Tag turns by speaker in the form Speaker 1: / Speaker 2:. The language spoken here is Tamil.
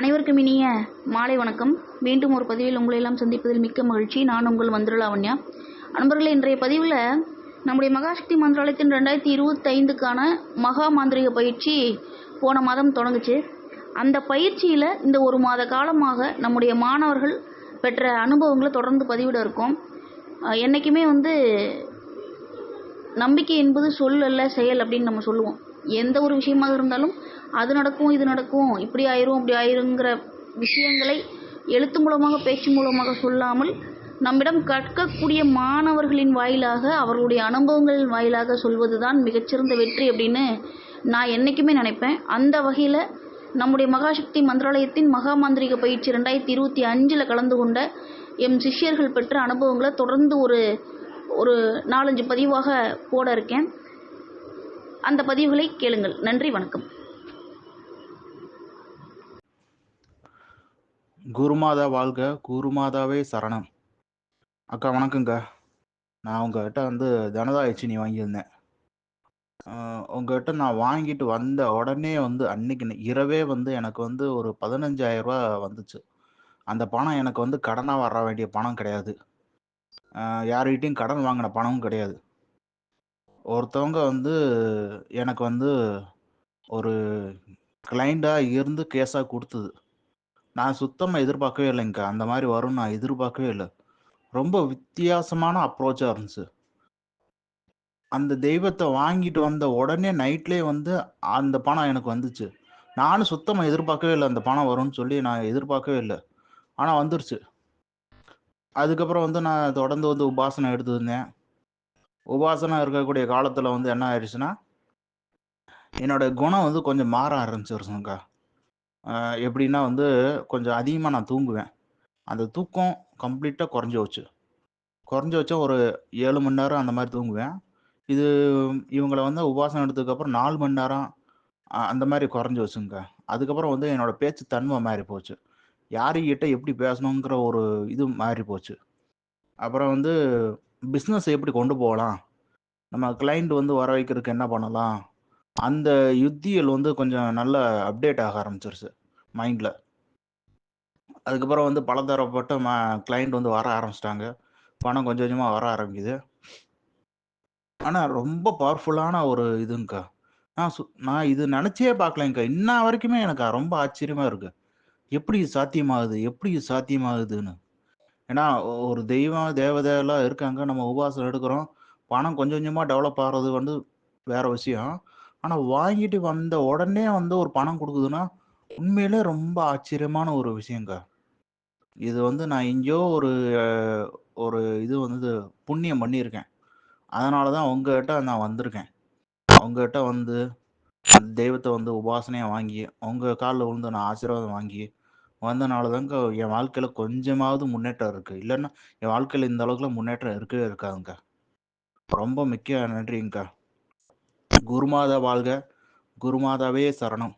Speaker 1: அனைவருக்கும் இனிய மாலை வணக்கம். மீண்டும் ஒரு பதிவில் உங்களை எல்லாம் சந்திப்பதில் மிக்க மகிழ்ச்சி. நான் உங்கள் மந்திரலாவண்யா நண்பர்களே இன்றைய பதிவில் நம்முடைய மகாசக்தி மந்திராலயத்தின் ரெண்டாயிரத்தி இருபத்தைந்துக்கான மகா மாந்திரிக பயிற்சி போன மாதம் தொடங்குச்சு. அந்த பயிற்சியில் இந்த ஒரு மாத காலமாக நம்முடைய மாணவர்கள் பெற்ற அனுபவங்களை தொடர்ந்து பதிவிட இருக்கோம். என்றைக்குமே என்னைக்குமே வந்து நம்பிக்கை என்பது சொல் அல்ல செயல் அப்படின்னு நம்ம சொல்லுவோம். எந்த ஒரு விஷயமாக இருந்தாலும் அது நடக்கும் இது நடக்கும் இப்படி ஆயிரும் அப்படி ஆயிருங்கிற விஷயங்களை எழுத்து மூலமாக பேச்சு மூலமாக சொல்லாமல் நம்மிடம் கற்கக்கூடிய மாணவர்களின் வாயிலாக அவர்களுடைய அனுபவங்களின் வாயிலாக சொல்வது தான் மிகச்சிறந்த வெற்றி அப்படின்னு நான் என்றைக்குமே நினைப்பேன். அந்த வகையில் நம்முடைய மகாசக்தி மந்திராலயத்தின் மகா மாந்திரிக பயிற்சி ரெண்டாயிரத்தி இருபத்தி அஞ்சில் கலந்து கொண்ட எம் சிஷ்யர்கள் பெற்ற அனுபவங்களை தொடர்ந்து ஒரு ஒரு நாலஞ்சு பதிவாக போட இருக்கேன். அந்த பதிவுகளை கேளுங்கள். நன்றி வணக்கம்.
Speaker 2: குருமாதா வாழ்க குருமாதாவே சரணம். அக்கா வணக்கங்க நான் உங்ககிட்ட வந்து ஜனதா எச்சினி வாங்கியிருந்தேன். உங்ககிட்ட நான் வாங்கிட்டு வந்த உடனே வந்து அன்னைக்கு இரவே வந்து எனக்கு வந்து ஒரு பதினஞ்சாயிரம் ரூபா வந்துச்சு. அந்த பணம் எனக்கு வந்து கடனாக வர வேண்டிய பணம் கிடையாது. யார்கிட்டையும் கடன் வாங்கின பணமும் கிடையாது. ஒருத்தவங்க வந்து எனக்கு வந்து ஒரு கிளைண்டாக இருந்து கேஸாக கொடுத்தது. நான் சுத்தமாக எதிர்பார்க்கவே இல்லைங்கக்கா அந்த மாதிரி வரும் நான் எதிர்பார்க்கவே இல்லை. ரொம்ப வித்தியாசமான அப்ரோச்சாக இருந்துச்சு. அந்த தெய்வத்தை வாங்கிட்டு வந்த உடனே நைட்லேயே வந்து அந்த பணம் எனக்கு வந்துச்சு. நானும் சுத்தமாக எதிர்பார்க்கவே இல்லை அந்த பணம் வரும்னு சொல்லி நான் எதிர்பார்க்கவே இல்லை. ஆனால் வந்துருச்சு. அதுக்கப்புறம் வந்து நான் தொடர்ந்து வந்து உபாசனை எடுத்துருந்தேன் உபாசனம் இருக்கக்கூடிய காலத்தில் வந்து என்ன ஆயிடுச்சுன்னா என்னோட குணம் வந்து கொஞ்சம் மாற ஆரம்பிச்சிருச்சுங்கக்கா எப்படின்னா வந்து கொஞ்சம் அதிகமாக நான் தூங்குவேன். அந்த தூக்கம் கம்ப்ளீட்டாக குறைஞ்சி வச்சு குறைஞ்சி வச்சா ஒரு ஏழு மணி நேரம் அந்த மாதிரி தூங்குவேன். இது இவங்களை வந்து உபாசனம் எடுத்ததுக்கப்புறம் நாலு மணி நேரம் அந்த மாதிரி குறைஞ்சி வச்சுங்க அதுக்கப்புறம் வந்து என்னோட பேச்சு தன்மை மாறி போச்சு. யாருக்கிட்ட எப்படி பேசணுங்கிற ஒரு இது மாறி போச்சு. அப்புறம் வந்து பிஸ்னஸ் எப்படி கொண்டு போகலாம்? நம்ம கிளைண்ட் வந்து வர வைக்கிறதுக்கு என்ன பண்ணலாம்? அந்த யுத்தியல் வந்து கொஞ்சம் நல்ல அப்டேட் ஆக ஆரம்பிச்சிருச்சு மைண்டில் அதுக்கப்புறம் வந்து பலதரப்பட்ட ம கிளைண்ட் வந்து வர ஆரம்பிச்சிட்டாங்க. பணம் கொஞ்சம் கொஞ்சமாக வர ஆரம்பிக்குது. ஆனால் ரொம்ப பவர்ஃபுல்லான ஒரு இதுங்கக்கா நான் சு நான் இது நினச்சே பார்க்கலங்கக்கா இன்ன வரைக்குமே எனக்கு ரொம்ப ஆச்சரியமாக இருக்குது எப்படி சாத்தியமாகுது? எப்படி சாத்தியமாகுதுன்னு. ஏன்னா ஒரு தெய்வம் தேவதையெல்லாம் இருக்காங்க. நம்ம உபாசம் எடுக்கிறோம். பணம் கொஞ்சம் கொஞ்சமாக டெவலப் ஆகிறது வந்து வேற விஷயம். ஆனால் வாங்கிட்டு வந்த உடனே வந்து ஒரு பணம் கொடுக்குதுன்னா உண்மையிலே ரொம்ப ஆச்சரியமான ஒரு விஷயங்க. இது வந்து நான் எங்கேயோ ஒரு ஒரு இது வந்து புண்ணியம் பண்ணியிருக்கேன். அதனால தான் உங்ககிட்ட நான் வந்திருக்கேன். உங்ககிட்ட வந்து தெய்வத்தை வந்து உபாசனையாக வாங்கி அவங்க காலில் விழுந்து நான் ஆசீர்வாதம் வாங்கி வந்தனால தாங்க என் வாழ்க்கையில் கொஞ்சமாவது முன்னேற்றம் இருக்குது இல்லைன்னா என் வாழ்க்கையில் இந்த அளவுக்குலாம் முன்னேற்றம் இருக்கவே இருக்காதுங்க. ரொம்ப மிக்க நன்றிங்கக்கா குருமாதா வாழ்க. குருமாதாவே சரணம்.